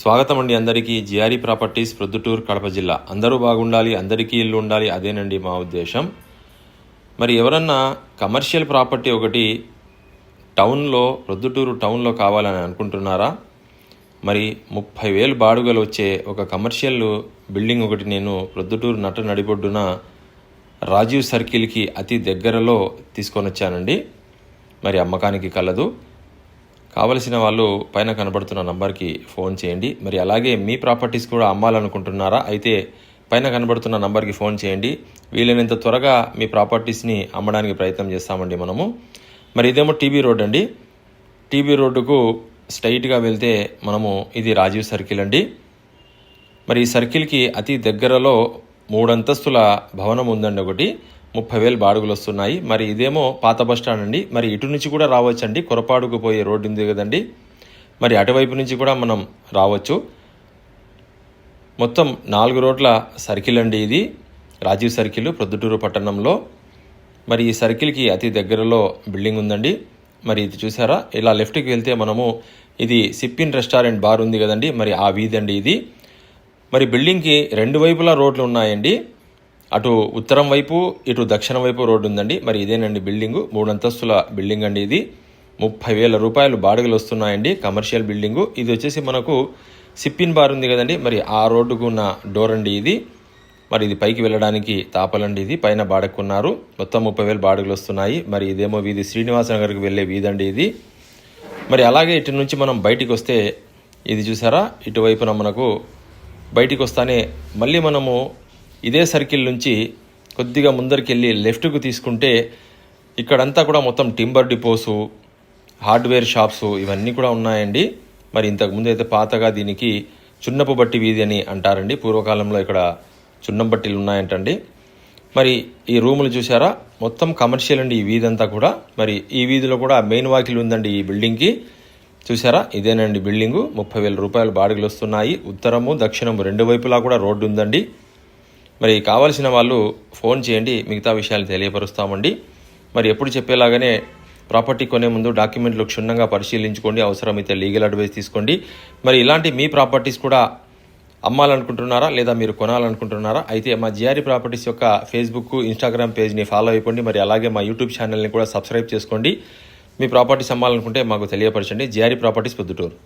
స్వాగతం అండి అందరికీ. జిఆర్ఈ ప్రాపర్టీస్ ప్రొద్దుటూరు కడప జిల్లా. అందరూ బాగుండాలి అందరికీ ఇల్లు ఉండాలి అదేనండి మా ఉద్దేశం. మరి ఎవరన్నా కమర్షియల్ ప్రాపర్టీ ఒకటి టౌన్లో ప్రొద్దుటూరు టౌన్లో కావాలని అనుకుంటున్నారా? మరి ముప్పై వేలు బాడుగలు వచ్చే ఒక కమర్షియల్ బిల్డింగ్ ఒకటి నేను ప్రొద్దుటూరు నట నడిబొడ్డున రాజీవ్ సర్కిల్కి అతి దగ్గరలో తీసుకొని వచ్చానండి మరి అమ్మకానికి కలదు. కావలసిన వాళ్ళు పైన కనబడుతున్న నంబర్కి ఫోన్ చేయండి. మరి అలాగే మీ ప్రాపర్టీస్ కూడా అమ్మాలనుకుంటున్నారా? అయితే పైన కనబడుతున్న నంబర్కి ఫోన్ చేయండి. వీలైనంత త్వరగా మీ ప్రాపర్టీస్ని అమ్మడానికి ప్రయత్నం చేస్తామండి మనము. మరి ఇదేమో టీబీ రోడ్ అండి. టీబీ రోడ్డుకు స్ట్రైట్గా వెళ్తే మనము ఇది రాజీవ్ సర్కిల్ అండి. మరి ఈ సర్కిల్కి అతి దగ్గరలో మూడంతస్తుల భవనం ఉందండి ఒకటి. ముప్పై వేలు బాడుగులు వస్తున్నాయి. మరి ఇదేమో పాత బస్ స్టాండ్ అండి. మరి ఇటు నుంచి కూడా రావచ్చండి. కొరపాడుకు పోయే రోడ్డు ఉంది కదండి. మరి అటువైపు నుంచి కూడా మనం రావచ్చు. మొత్తం నాలుగు రోడ్ల సర్కిల్ అండి ఇది. రాజీవ్ సర్కిల్ ప్రొద్దుటూరు పట్టణంలో. మరి ఈ సర్కిల్కి అతి దగ్గరలో బిల్డింగ్ ఉందండి. మరి ఇది చూసారా? ఇలా లెఫ్ట్కి వెళ్తే మనము ఇది సిప్పిన్ రెస్టారెంట్ బార్ ఉంది కదండి. మరి ఆ వీధి అండి ఇది. మరి బిల్డింగ్కి రెండు వైపులా రోడ్లు ఉన్నాయండి. అటు ఉత్తరం వైపు ఇటు దక్షిణం వైపు రోడ్డు ఉందండి. మరి ఇదేనండి బిల్డింగు. మూడు అంతస్తుల బిల్డింగ్ అండి ఇది. ముప్పై వేల రూపాయలు బాడుగలు వస్తున్నాయండి కమర్షియల్ బిల్డింగు. ఇది వచ్చేసి మనకు సిప్పిన్ బార్ ఉంది కదండి. మరి ఆ రోడ్డుకు ఉన్న డోర్ అండి ఇది. మరి ఇది పైకి వెళ్ళడానికి తాపలండి ఇది. పైన బాడకున్నారు. మొత్తం ముప్పై వేలు బాడుగలు వస్తున్నాయి. మరి ఇదేమో వీధి శ్రీనివాస నగర్కి వెళ్ళే వీధండి ఇది. మరి అలాగే ఇటు నుంచి మనం బయటికి వస్తే ఇది చూసారా? ఇటువైపున మనకు బయటికి వస్తానే మళ్ళీ మనము ఇదే సర్కిల్ నుంచి కొద్దిగా ముందరికి వెళ్ళి లెఫ్ట్కు తీసుకుంటే ఇక్కడంతా కూడా మొత్తం టింబర్ డిపోసు హార్డ్వేర్ షాప్స్ ఇవన్నీ కూడా ఉన్నాయండి. మరి ఇంతకుముందు అయితే పాతగా దీనికి చున్నపు బట్టి వీధి అని అంటారండి. పూర్వకాలంలో ఇక్కడ చున్నం బట్టీలు ఉన్నాయంటండి. మరి ఈ రూములు చూసారా మొత్తం కమర్షియల్ అండి ఈ వీధి అంతా కూడా. మరి ఈ వీధిలో కూడా మెయిన్ వాకిల్ ఉందండి ఈ బిల్డింగ్కి. చూసారా ఇదేనండి బిల్డింగు. ముప్పై వేల రూపాయలు బాడుగలు వస్తున్నాయి ఉత్తరము దక్షిణము రెండు వైపులా కూడా రోడ్డు ఉందండి. మరి కావాల్సిన వాళ్ళు ఫోన్ చేయండి మిగతా విషయాలు తెలియపరుస్తామండి. మరి ఎప్పుడు చెప్పేలాగానే ప్రాపర్టీ కొనే ముందు డాక్యుమెంట్లు క్షుణ్ణంగా పరిశీలించుకోండి అవసరమైతే లీగల్ అడ్వైస్ తీసుకోండి. మరి ఇలాంటి మీ ప్రాపర్టీస్ కూడా అమ్మాలనుకుంటున్నారా లేదా మీరు కొనాలనుకుంటున్నారా? అయితే మా జిఆర్ఈ ప్రాపర్టీస్ యొక్క ఫేస్బుక్ ఇన్స్టాగ్రామ్ పేజ్ని ఫాలో అయిపోండి. మరి అలాగే మా యూట్యూబ్ ఛానల్ని కూడా సబ్స్క్రైబ్ చేసుకోండి. మీ ప్రాపర్టీస్ అమ్మాలనుకుంటే మాకు తెలియపరచండి. GRE properties Proddatur.